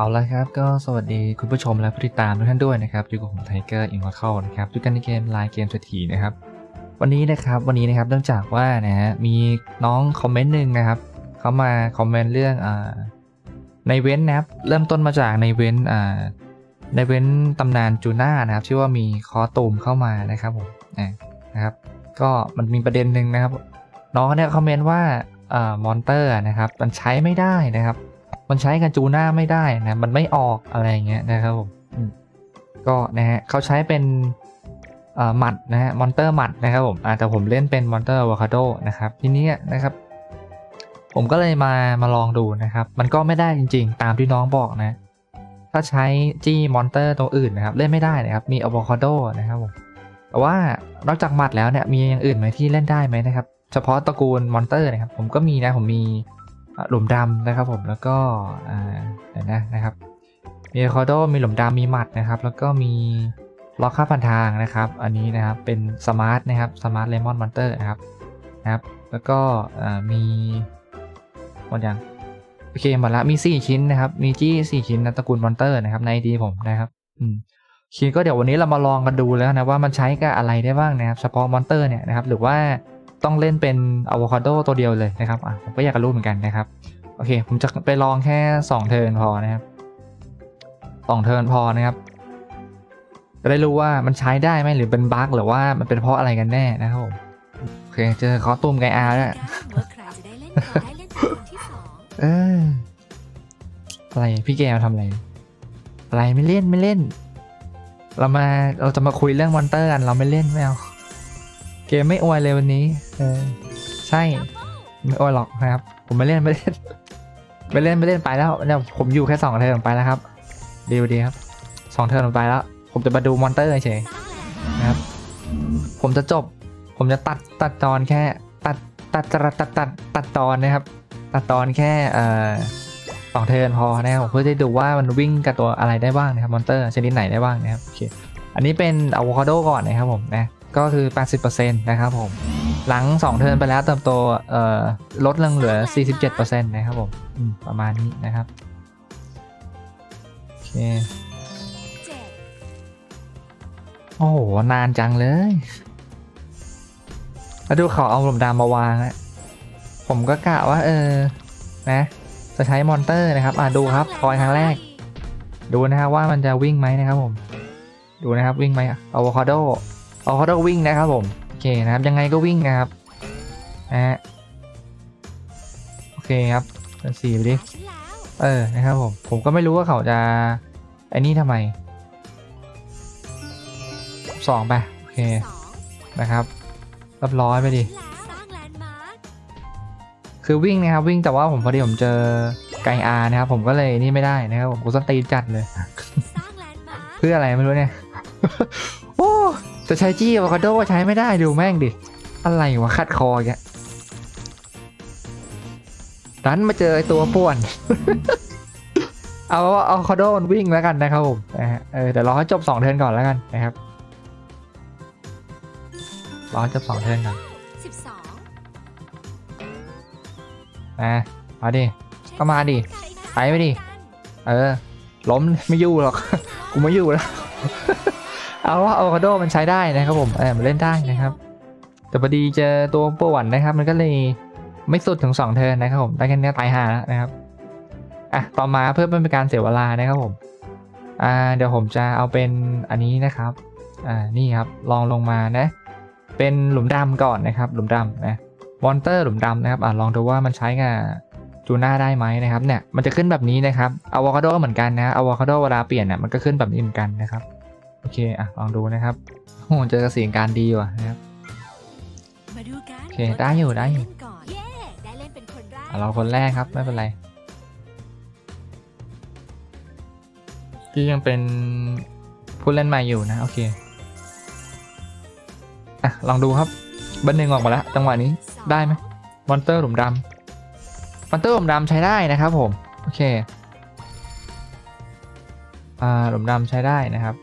เอาละครับก็สวัสดีคุณผู้ชมและผู้ติดตามทุกท่านด้วยนะครับอยู่กับผมไทเกอร์อินวอร์เข้านะครับด้วยกันในเกมไลน์เกมเศรษฐีนะครับ วันนี้นะครับวันนี้นะครับเนื่องจากว่านะฮะมีน้องคอมเมนต์หนึ่งนะครับเขามาคอมเมนต์เรื่องอ่าในเว้นนะครับเริ่มต้นมาจากในเว้นอ่าในเว้นตำนานจูน่านะครับชื่อว่ามีคอตูมเข้ามานะครับผมนะนะครับ ก็มันมีประเด็นหนึ่งนะครับ น้องเนี่ยคอมเมนต์ว่าอ่ามอนเตอร์นะครับมันใช้ไม่ได้นะครับ มันใช้กันจูน่าไม่ได้นะ มันไม่ออกอะไรเงี้ยนะครับผมก็นะฮะเขาใช้เป็นหมัดนะฮะมอนเตอร์หมัดนะครับผมแต่ผมเล่นเป็นมอนเตอร์อะวคาโดนะครับทีนี้นะครับ ผมก็เลยมามาลองดูนะครับ มันก็ไม่ได้จริง ๆ ตามที่น้องบอกนะ ถ้าใช้จี้มอนเตอร์ตัวอื่นนะครับ เล่นไม่ได้นะครับ มีอะวคาโดนะครับผมแต่ว่านอกจากหมัดแล้วเนี่ยมีอย่างอื่นไหมที่เล่นได้ไหมนะครับ เฉพาะตระกูลมอนเตอร์นะครับ ผมก็มีนะผมมี หลุมดำนะครับผมแล้วก็เดี๋ยวนะนะครับมีคอโดมีหลุมดำมีหมัดนะครับ แล้วก็มีล็อกค่าพันทางนะครับ อันนี้นะครับเป็นสมาร์ทนะครับสมาร์ทเลมอนมอนเตอร์นะครับนะครับ แล้วก็มีหมดยังโอเคหมดละมี 4 ชิ้นนะครับ มีจี้ 4 ชิ้นนะตระกูลมอนเตอร์นะครับในดีผมนะครับอืมชิ้นก็เดี๋ยววันนี้เรามาลองกันดูแล้วนะว่ามันใช้กับอะไรได้บ้างนะครับ เฉพาะมอนเตอร์เนี่ยนะครับหรือว่า ต้องเล่นเป็นอะโวคาโดตัวเดียวเลยนะครับอะผมก็อยากจะรู้เหมือนกันนะครับ โอเค ผมจะไปลองแค่ 2 เทิร์นพอนะครับสองเทิร์นพอนะครับ จะได้รู้ว่ามันใช้ได้ไหมหรือเป็นบั๊กหรือว่ามันเป็นเพราะอะไรกันแน่นะครับผมโอเคเจอคอตูมไกอาร์แล้วอได้เล่นเป็นคนที่สองเอออะไรพี่แกมาทำอะไร อะไรไม่เล่นไม่เล่น เรามาเราจะมาคุยเรื่องมอนเตอร์กันเราไม่เล่นไม่เอา เกมไม่อวยเลยวันนี้ เออ ใช่ ไม่อวยหรอกนะครับ ผมไม่เล่นไม่เล่นไม่เล่นไม่เล่นไปแล้วเนี่ยผมอยู่แค่สองเทิร์ไปแล้วครับ ดีดีครับสองเทิร์ไปแล้ว ผมจะมาดูมอนเตอร์เฉยนะครับ ผมจะจบ ผมจะตัดตัดตอนแค่ ตัดตัดตัดตัดตัดตัดตอนนะครับ ตัดตอนแค่เอ่อสองเทิร์นพอนะครับผมเพื่อจะดูว่ามันวิ่งกับตัวอะไรได้บ้างนะครับมอนเตอร์ชนิดไหนได้บ้างนะครับโอเคอันนี้เป็นอะโวคาโดก่อนนะครับผมนะ ก็คือ 80%นะครับผม หลัง 2 เทิร์นไปแล้วเติมโตลดลงเหลือ 47%นะครับผมมประมาณนี้นะครับ โอเค โอ้โห นานจังเลย แล้วดูเขาเอาหลุมดำมาวางอะผมก็กะว่า เออ นะ จะใช้มอนเตอร์นะครับ อะดูครับทอยครั้งแรก ดูนะครับว่ามันจะวิ่งไหมนะครับผม ดูนะครับวิ่งไหมอะอะโวคาโด อะโวคาโดวิ่งนะครับผมโอเคนะครับยังไงก็วิ่งนะครับนะฮะโอเคครับสี่ไปดิเออนะครับผมผมก็ไม่รู้ว่าเขาจะไอ้นี่ทำไมสองไปโอเคนะครับรียบร้อยไปดิคือวิ่งนะครับวิ่งแต่ว่าผมพอดีผมเจอไกอานะครับ ผมก็เลยนี่ไม่ได้นะครับผมกูสตีจัดเลย เพื่ออะไรไม่รู้เนี่ย จะใช้จี้อะโวคาโดใช้ไม่ได้ดูแม่งดิ อะไรวะคัดคอแกดันมาเจอไอตัวป่วน เอาเอาคาโดมันวิ่งแล้วกันนะครับผมนะฮะเออเดี๋ยวรอให้จบสองเทิร์นก่อนแล้วกันนะครับ รอให้จบสองเทิร์นก่อนสิบสองนะมาดิก็มาดิใช้ไปไม่ดิ เออ ล้มไม่อยู่หรอก กูไม่อยู่แล้ว เอาว่าอะโวคาโดมันใช้ได้นะครับผมเออมันเล่นได้นะครับ แต่พอดีเจอตัวป่วนนะครับ มันก็เลยไม่สุดถึงสองเทิร์นนะครับผมได้แค่นี้ตายห่าแล้วนะครับอะต่อมาเพื่อไม่เป็นการเสียเวลานะครับผมอ่าเดี๋ยวผมจะเอาเป็นอันนี้นะครับอ่านี่ครับลองลงมานะ เป็นหลุมดำก่อนนะครับ หลุมดำนะมอนเตอร์หลุมดำนะครับอ่าลองดูว่ามันใช้กับจูน่าได้ไหมนะครับเนี่ยมันจะขึ้นแบบนี้นะครับอะโวคาโดก็เหมือนกันนะอะโวคาโดเวลาเปลี่ยนเนี่ยมันก็ขึ้นแบบนี้เหมือนกันนะครับ โอเค อะ ลองดูนะครับโอ้โหเจอกระสีการดีว่ะนะครับ มาดูกันโอเคได้อยู่ได้อยู่ เล่นก่อนเย้ได้เล่นเป็นคนแรกอะเราคนแรกครับ ไม่เป็นไรที่ยังเป็นผู้เล่นใหม่อยู่นะ โอเค อะ ลองดูครับเบันหนึ่งออกมาแล้ว จังหวะนี้สองได้ไหมมอนเตอร์หลุมดำมอนเตอร์หลุมดำใช้ได้นะครับผม โอเค อ่าหลุมดำใช้ได้นะครับ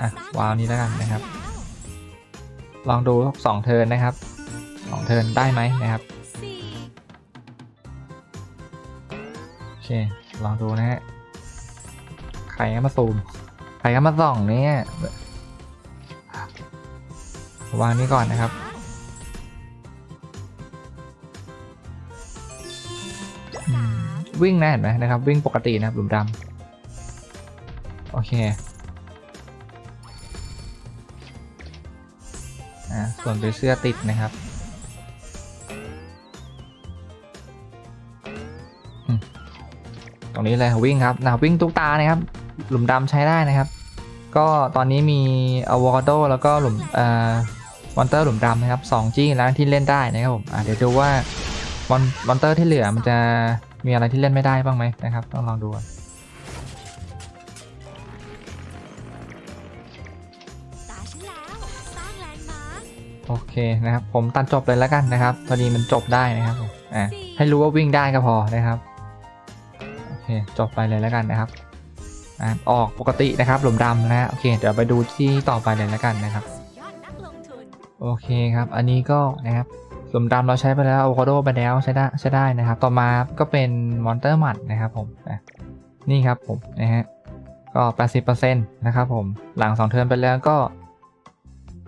อะวางนี้แล้วกันนะครับ ลองดูสองเทินนะครับสองเทินได้ไหมนะครับโอเคลองดูนะฮะรก็มาซูมใครก็มาส่องเนี่ยวางนี้ก่อนนะครับวิ่งนะเห็นไหมนะครับ วิ่งปกตินะครับหลุมดำโอเค อ่าส่วนตัวเสื้อติดนะครับตรงนี้เลยวิ่งครับนะวิ่งทุกตานะครับ หลุมดำใช้ได้นะครับ ก็ตอนนี้มีอวอ a โดแล้วก็หลุมเอ่อมอนเตอร์หลุมดำนะครับสองจี้แล้วที่เล่นได้นะครับผมเดี๋ยวดูว่ามอนมอนเตอร์ที่เหลือมันจะมีอะไรที่เล่นไม่ได้บ้างไหมนะครับ ต้องลองดู โอเคนะครับ ผมตัดจบเลยแล้วกันนะครับพอดีมันจบได้นะครับอะให้รู้ว่าวิ่งได้ก็พอนะครับโอเคจบไปเลยแล้วกันนะครับอะออกปกตินะครับหลุมดำนะฮะโอเคเดี๋ยวไปดูที่ต่อไปเลยแล้วกันนะครับโอเคครับ อันนี้ก็นะครับหลุมดำเราใช้ไปแล้วอะโวคาโดไปแล้วใช้ได้ใช้ได้นะครับ ต่อมาก็เป็นมอนเตอร์หมัดนะครับผมนี่ครับผมนะฮะก็ 80%นะครับผมหลัง 2 เทิร์นไปแล้วก็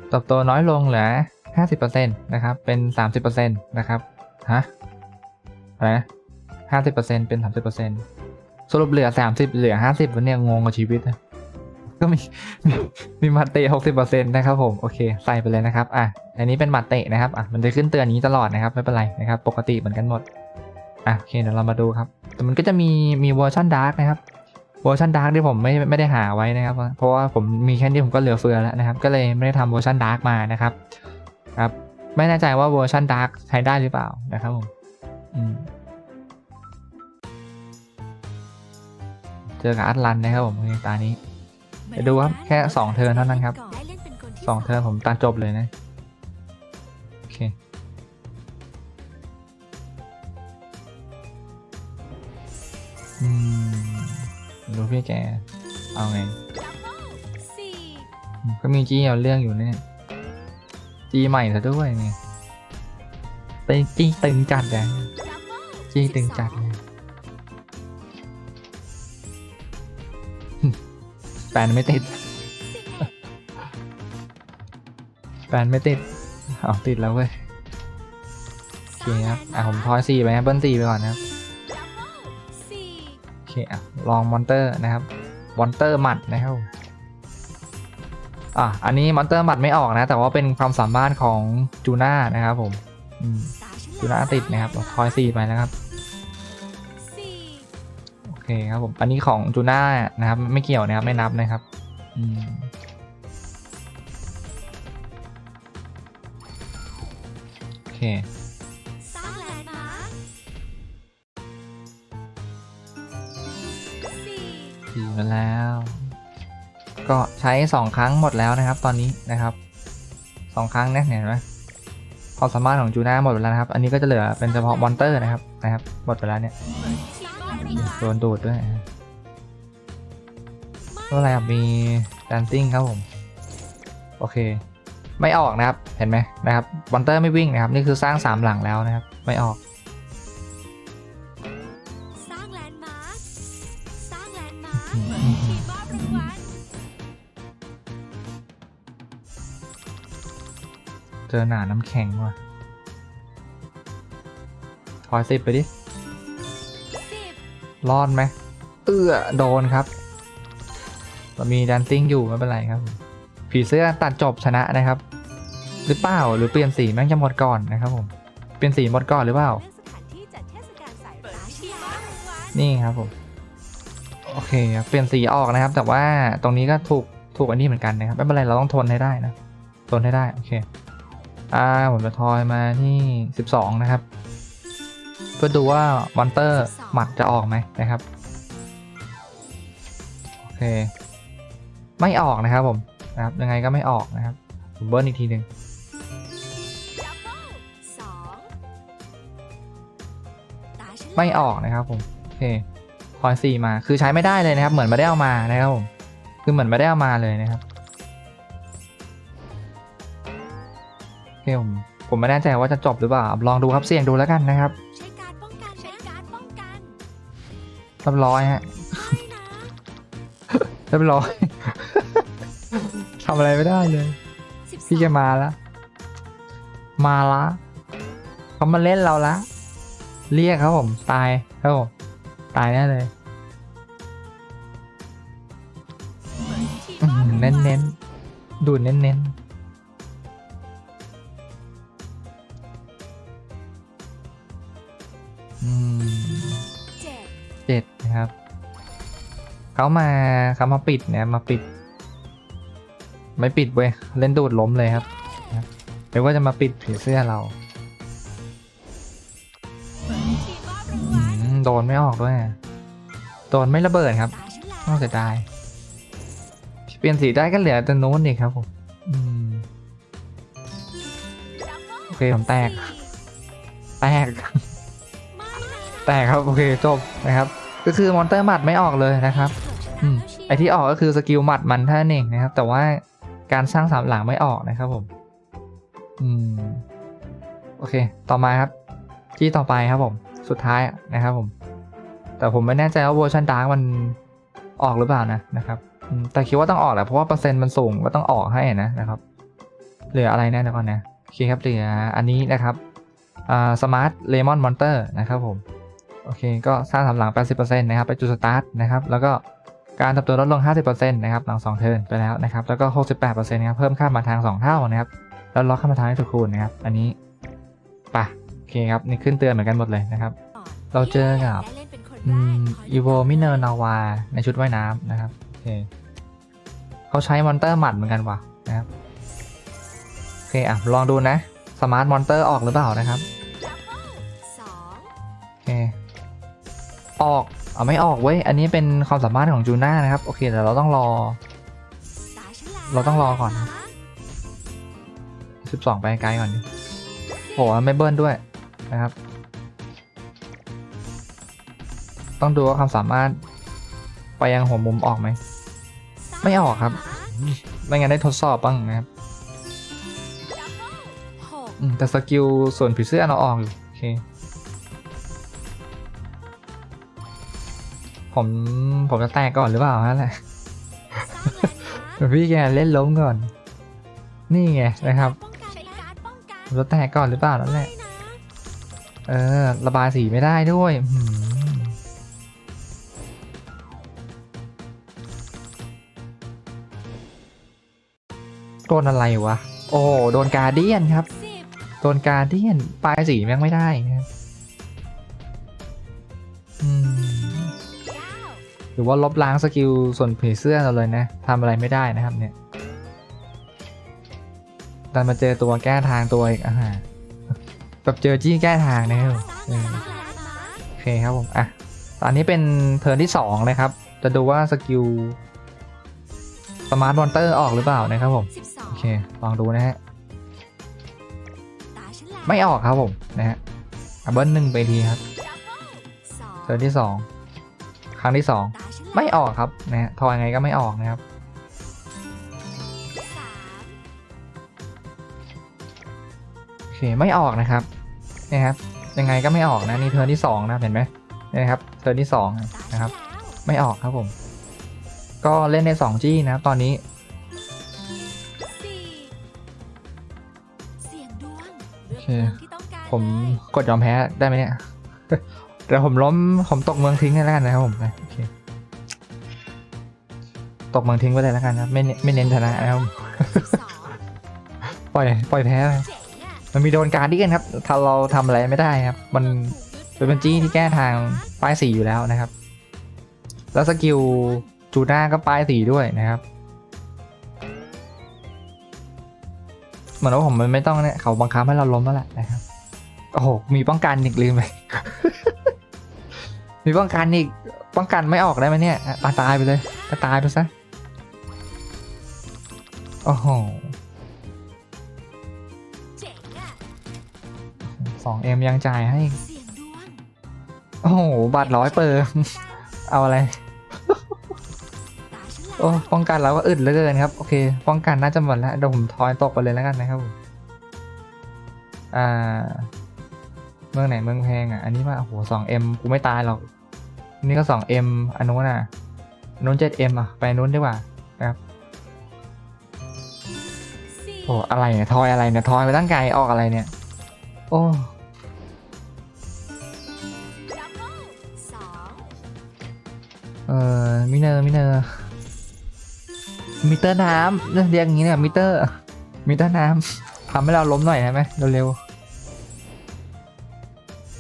เติบโตน้อยลงเหลือ50%นะครับ เป็น 30%นะครับ ฮะ อะไรนะ50%เป็น 30%สรุปเหลือ 30 เหลือ 50วันเนี่ยงงกับชีวิต ก็มี มีมาเตะ60%นะครับผม โอเค ใส่ไปเลยนะครับ อะ อันนี้เป็นมาเตะนะครับ อะ มันจะขึ้นเตือนอย่างนี้ตลอดนะครับ ไม่เป็นไรนะครับ ปกติเหมือนกันหมด อะ โอเค เดี๋ยวเรามาดูครับ แต่มันก็จะมี มีเวอร์ชันดาร์กนะครับ เวอร์ชันดาร์กที่ผมไม่ไม่ได้หาไว้นะครับ เพราะว่าผมมีแค่นี้ผมก็เหลือเฟือแล้วนะครับ ก็เลยไม่ได้ทำเวอร์ชันดาร์กมานะครับครับไม่แน่ใจว่าเวอร์ชันดาร์กใช้ได้หรือเปล่านะครับผมเจอกับอัตลันนะครับผมในตานี้ไปดูครับแค่สองเทิร์นเท่านั้นครับได้เล่นเป็นคนที่สองเทิร์นผมตัดจบเลยนะ ดูพี่แก เอาไงดับเบิลสี่อืมก็มีจี้เอาเรื่องอยู่เนี่ยจี้ใหม่ซะด้วยนี่เป็นจี้ตึงจัดเลยดับเบิลจี้ตึงจัดเลยแฟนไม่ติดสิบเอ็ดแฟนไม่ติดเอาติดแล้วเว้ยโอเคครับอะผมทอยสี่ไปนะเบิ้ลสี่ไปก่อนนะครับดับเบิลสี่โอเคอะลองมอนเตอร์นะครับมอนเตอร์หมัดนะครับอะอันนี้มอนเตอร์หมัดไม่ออกนะ แต่ว่าเป็นความสามารถของจูน่านะครับผมจูน่าติดนะครับทอยสี่ไปนะครับโอเคครับผมอันนี้ของจูน่านะครับ ไม่เกี่ยวนะครับไม่นับนะครับอืมโอเค สี่มาแล้ว ก็ใช้สองครั้งหมดแล้วนะครับ ตอนนี้นะครับสองครั้งนะเห็นไหมความสามารถของจูน่าหมดไปแล้วนะครับ อันนี้ก็จะเหลือเป็นเฉพาะมอนเตอร์นะครับนะครับ หมดไปแล้วเนี่ยโดนดูดด้วยนะเมื่อไรครับมีดันซิ่งครับผม โอเค ไม่ออกนะครับ เห็นไหมนะครับมอนเตอร์ไม่วิ่งนะครับ นี่คือสร้างสามหลังแล้วนะครับ ไม่ออก เจอหนาน้ำแข็งว่ะถอยสิบไปดิสิบรอดไหมเอื้อโดนครับเรามีดันซิ่งอยู่ไม่เป็นไรครับ ผีเสื้อตัดจบชนะนะครับ หรือเปล่าหรือเปลี่ยนสีแม่งจะหมดก่อนนะครับผม เปลี่ยนสีหมดก่อนหรือเปล่าเลือกสถานที่จัดเทศกาลสายฟ้าทีมมอบรางวัลนี่ครับผม โอเคครับเปลี่ยนสีออกนะครับ แต่ว่าตรงนี้ก็ถูกถูกอันนี้เหมือนกันนะครับ ไม่เป็นไรเราต้องทนให้ได้นะ ทนให้ได้ โอเค อ่าผมจะทอยมาที่ 12 นะครับ เพื่อดูว่ามอนเตอร์หมัดจะออกไหมนะครับ โอเค ไม่ออกนะครับผมนะครับ ยังไงก็ไม่ออกนะครับ ผมเบิร์นอีกทีหนึ่งไม่ออกนะครับผมโอเคคอยสี่มาคือใช้ไม่ได้เลยนะครับ เหมือนไม่ได้เอามานะครับผมคือเหมือนไม่ได้เอามาเลยนะครับ ม ผมไม่แน่ใจว่าจะจบหรือเปล่า ลองดูครับเสี่ยงดูแล้วกันนะครับใช้การป้องกันใช้การป้องกันเรียบร้อยฮะไม่นะเรียบร้อยทำอะไรไม่ได้เลยสิบสองพี่จะมาแล้ว มาละเขามาเล่นเราละ เรียกครับผมตายครับผมตายแน่เลยทีอื้อมอบหือรางวัลเน้นๆดูดเน้น นะครับเขามาเขามาปิดเนี่ยมาปิด ไม่ปิดเว้ยเล่นดูดล้มเลยครับเดี๋ยวว่าจะมาปิดผีเสื้อเราโดนไม่ออกด้วยโดนไม่ระเบิดครับน่าเสียดายเปลี่ยนสีได้ก็เหลือแต่โน้นอีกครับผมโอเคผมแตก แตก แตกครับ โอเคจบนะครับ ก็คือมอนเตอร์หมัดไม่ออกเลยนะครับอืมไอที่ออกก็คือสกิลหมัดมันท่านั้นเองนะครับ แต่ว่าการสร้างสามหลังไม่ออกนะครับผม อืม โอเค ต่อมาครับ ที่ต่อไปครับผม สุดท้ายนะครับผม แต่ผมไม่แน่ใจว่าเวอร์ชันดาร์กมันออกหรือเปล่านะนะครับแต่คิดว่าต้องออกแหละเพราะว่าเปอร์เซ็นต์มันสูงก็ต้องออกให้นะนะครับ เหลืออะไรแน่เดี๋ยวก่อนนะโอเคครับเหลืออันนี้นะครับอ่าสมาร์ทเลมอนมอนเตอร์นะครับผม โอเค ก็สร้างสามหลัง 80%นะครับไปจุดสตาร์ทนะครับ แล้วก็การเติบโตลดลง 50%นะครับหลัง2เทิร์นไปแล้วนะครับ แล้วก็ 68%นะครับเพิ่มค่ามาทาง 2 เท่านะครับ แล้วล็อกค่ามาทางให้ถูกคูณนะครับ อันนี้ป่ะโอเคครับ นี่ขึ้นเตือนเหมือนกันหมดเลยนะครับ เราเจอกับได้เล่นเป็นคนอืแรมอีโวมิเนอร์นาวาในชุดว่ายน้ำนะครับโอเคเขาใช้มอนเตอร์หมัดเหมือนกันว่ะนะครับ โอเค อะ ลองดูนะ สมาร์ทมอนเตอร์ออกหรือเปล่านะครับ ออก เอาไม่ออกเว้ย อันนี้เป็นความสามารถของจูน่านะครับ โอเคแต่เราต้องรอ เราต้องรอก่อนนะ12ไปไกลก่อนดิโหไม่เบิ้ลด้วยนะครับ ต้องดูว่าความสามารถไปยังหัวมุมออกไหม ไม่ออกครับ ไม่งั้นได้ทดสอบบ้างนะครับแต่สกิลส่วนผีเสื้อเราออกอยู่ โอเค ผมผมจะแตกก่อนหรือเปล่าฮะแหละสร้างแลนด์มาร์คพี่แกเล่นล้มก่อนนี่ไงนะครับป้องกันใช้การดป้องกันผมจะแตกก่อนหรือเปล่านั่นแหละไม่นะเออ ระบายสีไม่ได้ด้วยอื้อหือโดนอะไรวะ โอ้โหโดนการเดียนครับสิบโดนการเดียนปลายสีแม่งไม่ได้นะครับ หรือว่าลบล้างสกิลส่วนผีเสื้อเราเลยนะทำอะไรไม่ได้นะครับเนี่ยดันมาเจอตัวแก้ทางตัวอีกอะแบบเจอจี้แก้ทางนะครับสร้างเนด์มาร์คโอเคครับผมอะตอนนี้เป็นเทิร์นที่2นะครับ จะดูว่าสกิลสมาร์ทมอนเตอร์ออกหรือเปล่านะครับผมโอเคลองดูนะฮะไม่ออกครับผมนะฮะอะเบิ้ลหนึ่งไปทีครับเทิร์นที่ 2 ครั้งที่ 2 ไม่ออกครับนะฮะทอยไงก็ไม่ออกนะครับโอเคไม่ออกนะครับนี่ครับยังไงก็ไม่ออกนะนี่เทิร์นที่2นะเห็นไหมนี่นะครับเทิร์นที่2นะครับ ไม่ออกครับผม ก็เล่นใน2จี้นะครับตอนนี้โอเคผมกดยอมแพ้ได้ไหมเนี่ยเดี๋ยวผมล้มผมตกเมืองทิ้งให้แล้วกันนะครับผมโอเค ตกเมืองทิ้งไปเลยแล้วกันนะไม่เน้นไม่เน้นชนะนะครับ ปล่อยปล่อยแพ้ไปมันมีโดนการเดียนครับถ้าเราทำอะไรไม่ได้ครับ มันเป็นจี้ที่แก้ทางป้ายสีอยู่แล้วนะครับ แล้วสกิลจูน่าก็ป้ายสีด้วยนะครับเหมือนว่าผมมันไม่ต้องเนี่ยเขาบังคับให้เราล้มแล้วแหละนะครับโอ้โหมีป้องกันอีกลืมไปมีป้องกันอีกป้องกันไม่ออกได้ไหมเนี่ยตายตายไปเลยตายตายไปซะ โอ้โหเจ๋งอะสองเอ็มยังจ่ายให้อีกเสี่ยงดวงโอ้โห บัตรร้อยเปอร์เอาอะไรตาฉันแล้วโอ้ป้องกันเราก็อึดเหลือเกินครับ โอเค ป้องกันน่าจะหมดแล้วเดี๋ยวผมทอยตกไปเลยแล้วกันนะครับผมอ่า เมืองไหนเมืองแพงอะ อันนี้ว่าโอ้โหสองเอ็มกูไม่ตายหรอก นี่ก็สองเอ็มอันนู้นน่ะนู้น 7M อะ ไปนู้นดีกว่านะครับสี่ โอ้อะไรเนี่ยทอยอะไรเนี่ยทอยไปตั้งไกลออกอะไรเนี่ย โอ้เออมิเนอร์มิเนอร์มิเตอร์น้ำเรียกอย่างนี้เนี่ยมิเตอร์มิเตอร์น้ำทำให้เราล้มหน่อยได้ไหมเร็ว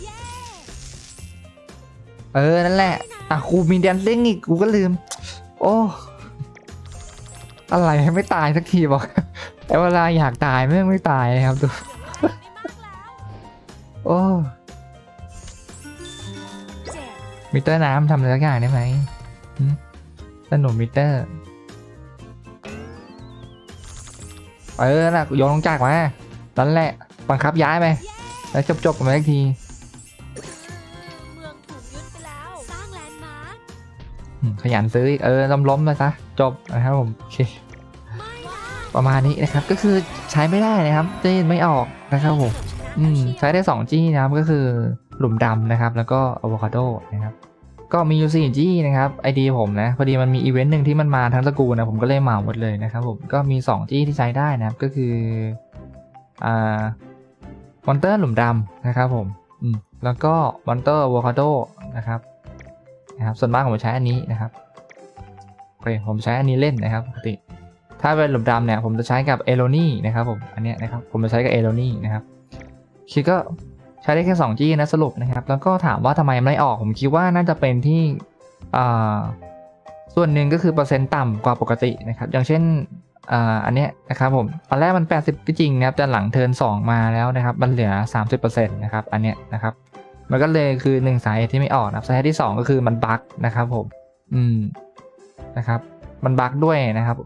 เย้ๆเออนั่นแหละอะกูมีแดนซิ่งอีกกูก็ลืม โอ้อะไรให้ไม่ตายสักทีบอก แต่เวลาอยากตายไม่งไม่ตายครับดูได้มากแล้วโอ้เจ็ดมิเตอร์น้ำทำอะไรสักอย่างได้ไหมหึสนุนมิเตอร์เออน่ะโยนลงจากมานั่นแหละบังคับย้ายไปแล้วจบจบๆกันไปสักทีเมืองถูกยึดไปแล้วสร้างแลนด์มาร์คอืมขยันซื้ออีกเออล้มล้มๆไปซะจบนะครับผมโอเคไม่ว้าว ประมาณนี้นะครับ ก็คือใช้ไม่ได้นะครับจะไม่ออกนะครับผมอืมใช้ได้ 2 จี้นะครับก็คือหลุมดำนะครับ แล้วก็อะโวคาโดนะครับก็มีอยู่4จี้นะครับไอดีผมนะพอดีมันมีอีเวนต์หนึ่งที่มันมาทั้งตระกูลนะผมก็เลยเหมาหมดเลยนะครับผมก็มี2จี้ที่ใช้ได้นะครับก็คืออ่ามอนเตอร์หลุมดำนะครับผมอืมแล้วก็มอนเตอร์อะโวคาโดนะครับนะครับส่วนมากผมใช้อันนี้นะครับโอเคผมใช้อันนี้เล่นนะครับปกติ ถ้าเป็นหลุมดำเนี่ยผมจะใช้กับเอโ o นี่นะครับผมอันนี้นะครับผมจะใช้กับเอโ o นี่นะครับคิดก็ใช้ได้แค่2 G นะสรุปนะครับ แล้วก็ถามว่าทำไมไม่ออกผมคิดว่าน่าจะเป็นที่อ่าส่วนหนึ่งก็คือเปอร์เซ็นต์ต่ำกว่าปกตินะครับ อย่างเช่นอ่าอันนี้นะครับผมตอนแรกมัน 80 ก็จริงนะครับแต่หลังเทิร์น2 มาแล้วนะครับ มันเหลือ 30%นะครับอันนี้นะครับ มันก็เลยคือหนึ่งสาเหตุที่ไม่ออกนะครับสาเหตุที่ 2 ก็คือมันบั๊กนะครับผม อืมนะครับ มันบั๊กด้วยนะครับ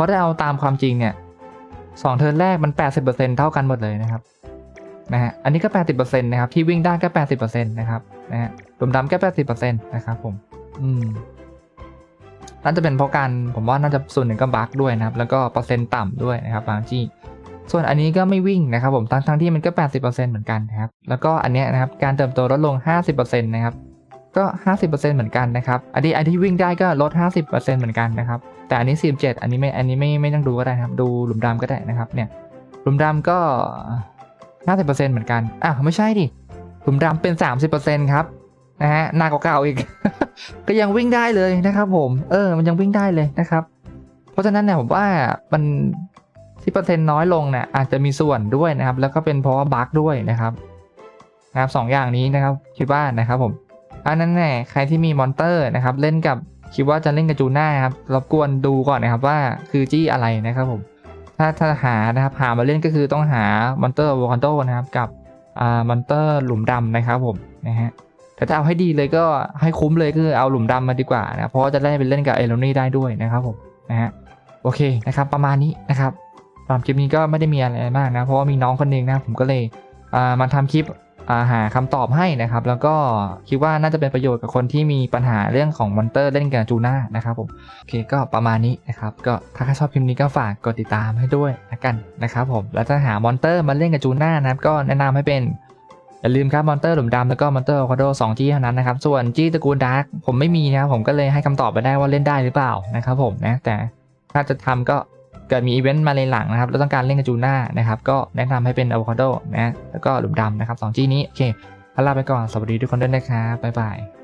ราะถ้าเอาตามความจริงเนี่ยสองเทิร์นแรกมัน 80%เท่ากันหมดเลยนะครับนะฮะอันนี้ก็ 80%นะครับที่วิ่งได้ก็ 80%นะครับนะฮะรวมดำแค่80%นะครับผมอืมน่าจะเป็นเพราะการผมว่าน่าจะส่วนหนึ่งก็บั๊กด้วยนะครับ แล้วก็เปอร์เซ็นต์ต่ำด้วยนะครับบางที่ส่วนอันนี้ก็ไม่วิ่งนะครับผมทั้งทั้งที่มันก็ 80%เหมือนกันนะครับ แล้วก็อันเนี้ยนะครับการเติบโตลดลง 50%นะครับ ก็ 50%เหมือนกันนะครับ อันนี้อันที่วิ่งได้ก็ลด 50%เหมือนกันนะครับ แต่อันนี้ 47 อันนี้ไม่ อันนี้ไม่ไม่ต้องดูก็ได้นะครับ ดูหลุมดำก็ได้นะครับ เนี่ย หลุมดำก็ 50%เหมือนกันอะไม่ใช่ดิ หลุมดำเป็น 30%ครับ นะฮะ หนักกว่าเก่าอีก ก็ยังวิ่งได้เลยนะครับ ผม เออ มันยังวิ่งได้เลยนะครับ เพราะฉะนั้นเนี่ยผมว่ามันที่เปอร์เซ็นต์น้อยลงเนี่ยอาจจะมีส่วนด้วยนะครับ แล้วก็เป็นเพราะว่าบั๊กด้วยนะครับ นะครับสองอย่างนี้นะครับ คิดว่านะครับผม อันนั้นแน่ใครที่มีมอนเตอร์นะครับเล่นกับคิดว่าจะเล่นกับจูน่าครับรบกวนดูก่อนนะครับว่าคือจี้อะไรนะครับผมถ้าถ้าหานะครับหามาเล่นก็คือต้องหามอนเตอร์วอคอนโตนะครับกับอ่ามอนเตอร์หลุมดำนะครับผมนะฮะแต่ถ้าเอาให้ดีเลยก็ให้คุ้มเลยคือเอาหลุมดำมาดีกว่านะเพราะจะได้ไปเล่นกับเอโรนี่ได้ด้วยนะครับผมนะฮะโอเคนะครับประมาณนี้นะครับสำหรับคลิปนี้ก็ไม่ได้มีอะไรมากนะเพราะว่ามีน้องคนหนึงนะผมก็เลยอ่ามาทำคลิป หาคำตอบให้นะครับ แล้วก็คิดว่าน่าจะเป็นประโยชน์กับคนที่มีปัญหาเรื่องของมอนเตอร์เล่นกับจูน่านะครับผมโอเคก็ประมาณนี้นะครับก็ถ้าใครชอบคลิปนี้ก็ฝากกดติดตามให้ด้วยละกันนะครับผมแล้วถ้าหามอนเตอร์มาเล่นกับจูน่านะครับก็แนะนำให้เป็นอย่าลืมครับมอนเตอร์หลุมดำแล้วก็มอนเตอร์คอโดสองจี้เท่านั้นนะครับ ส่วนจี้ตระกูลดาร์กผมไม่มีนะครับผมก็เลยให้คำตอบไปได้ว่าเล่นได้หรือเปล่านะครับผมนะแต่ถ้าจะทำก็ เกิดมีอีเวนต์มาในหลังนะครับเราต้องการเล่นกับจูน่านะครับก็แนะนำให้เป็นอะโวคาโดนะแล้วก็หลุมดำนะครับสองจี้นี้โอเคลาไปก่อนสวัสดีทุกคนด้วยนะครับบ๊ายบาย